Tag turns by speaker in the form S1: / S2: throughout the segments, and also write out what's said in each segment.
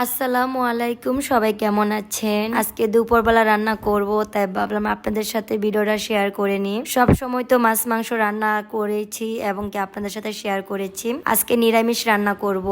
S1: আসসালামু আলাইকুম, সবাই কেমন আছেন? আজকে দুপুরবেলা রান্না করব, তাই ভাবলাম আপনাদের সাথে ভিডিওটা শেয়ার করে নিই। সব সময় তো মাছ, মাংস রান্না করেছি এবং কি আপনাদের সাথে শেয়ার করেছি। আজকে নিরামিষ রান্না করব,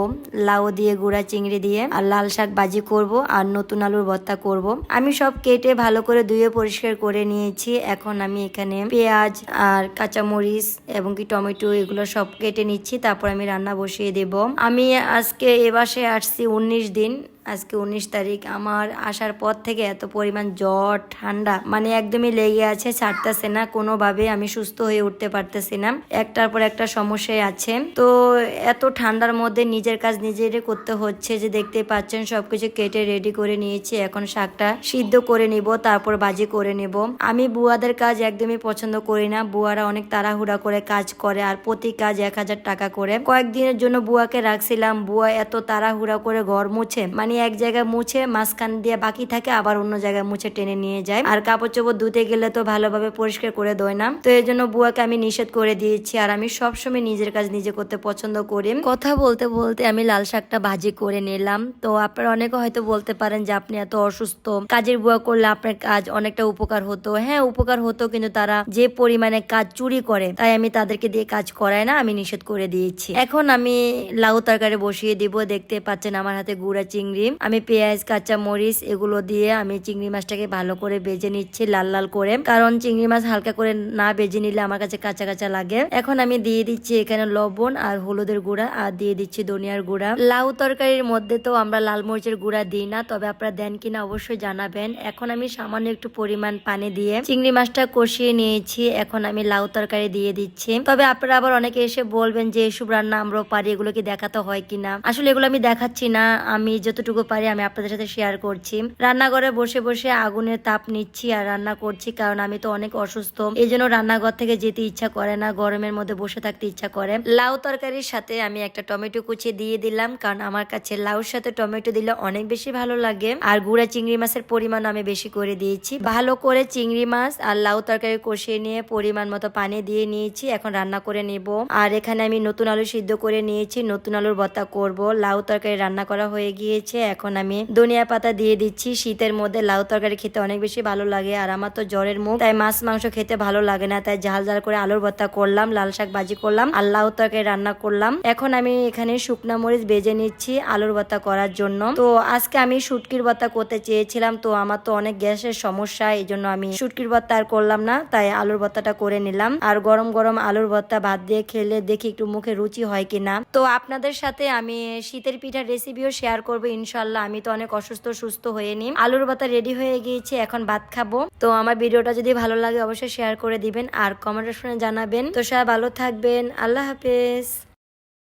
S1: লাউ দিয়ে গুঁড়া, চিংড়ি দিয়ে, আর লাল শাক ভাজি করব, আর নতুন আলুর ভর্তা করব। আমি সব কেটে ভালো করে ধুয়ে পরিষ্কার করে নিয়েছি। এখন আমি এখানে পেঁয়াজ আর কাঁচামরিচ এবং কি টমেটো এগুলো সব কেটে নিচ্ছি, তারপর আমি রান্না বসিয়ে দেব। আমি আজকে এ আসছি উনিশ দিন। দিন আজকে উনিশ তারিখ। আমার আসার পর থেকে এত পরিমাণ জ্বর, ঠান্ডা মানে একদমই লেগে আছে, ছাড়তেছে না কোনোভাবে আমি সুস্থ হয়ে উঠতে পারতেছি না। একটার পর একটা সমস্যায় আছে। তো এত ঠান্ডার মধ্যে নিজের কাজ নিজেরই করতে হচ্ছে যে দেখতে পাচ্ছেন, সবকিছু কেটে রেডি করে নিয়েছি। এখন শাকটা সিদ্ধ করে নিব, তারপর বাজি করে নেব। আমি বুয়াদের কাজ একদমই পছন্দ করি না। বুয়ারা অনেক তাড়াহুড়া করে কাজ করে আর প্রতি কাজ এক হাজার টাকা করে। কয়েকদিনের জন্য বুয়াকে রাখছিলাম। বুয়া এত তাড়াহুড়া করে ঘর মুছে মানে এক জায়গায় মুছে মাঝখান দিয়ে বাকি থাকে, আবার অন্য জায়গায় মুছে টেনে নিয়ে যায়। আর কাপড় চোপড় ধুতে গেলে তো ভালোভাবে পরিষ্কার করে দোয় না। তো এই জন্য বুয়াকে আমি নিষেধ করে দিয়েছি, আর আমি সবসময় নিজের কাজ নিজে করতে পছন্দ করি। কথা বলতে বলতে আমি লাল শাকটা ভাজি করে নিলাম। তো আপনারা অনেকে হয়তো বলতে পারেন যে, আপনি এত অসুস্থ। কাজের বুয়া করলে আপনার কাজ অনেকটা উপকার হতো। হ্যাঁ উপকার হতো, কিন্তু তারা যে পরিমাণে কাজ চুরি করে, তাই আমি তাদেরকে দিয়ে কাজ করাই না, আমি নিষেধ করে দিয়েছি। এখন আমি লাউ তরকারি বসিয়ে দিব। দেখতে পাচ্ছেন আমার হাতে গুঁড়া চিংড়ি আমি পেঁয়াজ কাঁচা মরিচ এগুলো দিয়ে আমি চিংড়ি মাছটাকে ভালো করে বেজে নিচ্ছি লাল লাল করে। কারণ চিংড়ি মাছ হালকা করে না বেজে নিলে আমার কাছে কাঁচা কাঁচা লাগে। এখন আমি দিয়ে দিচ্ছি এখানে লবণ আর হলুদের গুঁড়া আর দিয়ে দিচ্ছি ধনিয়ার গুঁড়া। লাউ তরকারির মধ্যে তো আমরা লাল মরিচের গুঁড়া দিই না, তবে আপনারা দেন কিনা অবশ্যই জানাবেন। এখন আমি সামান্য একটু পরিমাণ পানি দিয়ে চিংড়ি মাছটা কষিয়ে নিয়েছি। এখন আমি লাউ তরকারি দিয়ে দিচ্ছি। তবে আপনারা আবার অনেকে এসে বলবেন যে, এসব রান্না আমরাও পারি, এগুলো কি দেখাতে হয় কিনা? আসলে এগুলো আমি দেখাচ্ছি না। আমি যতটুকু পারি আমি আপনাদের সাথে শেয়ার করছি। রান্নাঘরে বসে বসে আগুনের তাপ নিচ্ছি আর রান্না করছি কারণ আমি তো অনেক অসুস্থ। এই জন্য রান্নাঘর থেকে যেতে ইচ্ছা করে না, গরমের মধ্যে বসে থাকতে ইচ্ছা করে। লাউ তরকারির সাথে আমি একটা টমেটো কুচি দিয়ে দিলাম কারণ আমার কাছে লাউর সাথে টমেটো দিলে অনেক বেশি ভালো লাগে। আর গুঁড়া চিংড়ি মাছের পরিমাণ আমি বেশি করে দিয়েছি। ভালো করে চিংড়ি মাছ আর লাউ তরকারি কষিয়ে নিয়ে পরিমাণ মতো পানি দিয়ে নিয়েছি। এখন রান্না করে নেব। আর এখানে আমি নতুন আলু সিদ্ধ করে নিয়েছি। নতুন আলুর ভর্তা করব। লাউ তরকারি রান্না করা হয়ে গিয়েছে। এখন আমি ধনিয়া পাতা দিয়ে দিচ্ছি। শীতের মধ্যে লাউ তরকারি খেতে অনেক বেশি ভালো লাগে। আর আমার তো জ্বরের মুখ, তাই মাছ মাংস খেতে ভালো লাগে না। তাই ঝাল ঝাল করে আলুর ভর্তা করলাম, লাল শাক ভাজি করলাম আর লাউ তরকারি রান্না করলাম। এখন আমি এখানে শুকনা মরিচ বেজে নিচ্ছি আলুর ভর্তা করার জন্য। তো আজকে আমি শুটকির ভর্তা করতে চেয়েছিলাম, তো আমার তো অনেক গ্যাসের সমস্যা এই জন্য আমি শুটকির ভর্তা আর করলাম না। তাই আলুর ভর্তাটা করে নিলাম। আর গরম গরম আলুর ভর্তা ভাত দিয়ে খেলে দেখি একটু মুখে রুচি হয় কিনা। তো আপনাদের সাথে আমি শীতের পিঠার রেসিপিও শেয়ার করব ইনশাল্লাহ আমি তো অনেক অসুস্থ, সুস্থ হয়ে নিম। আলুর বাতা রেডি হয়ে গিয়েছে, এখন ভাত খাব। তো আমার ভিডিওটা যদি ভালো লাগে, অবশ্যই শেয়ার করে দিবেন। আর কমেন্ট শুনে জানাবেন। তো সবাই ভালো থাকবেন। আল্লাহ হাফেজ।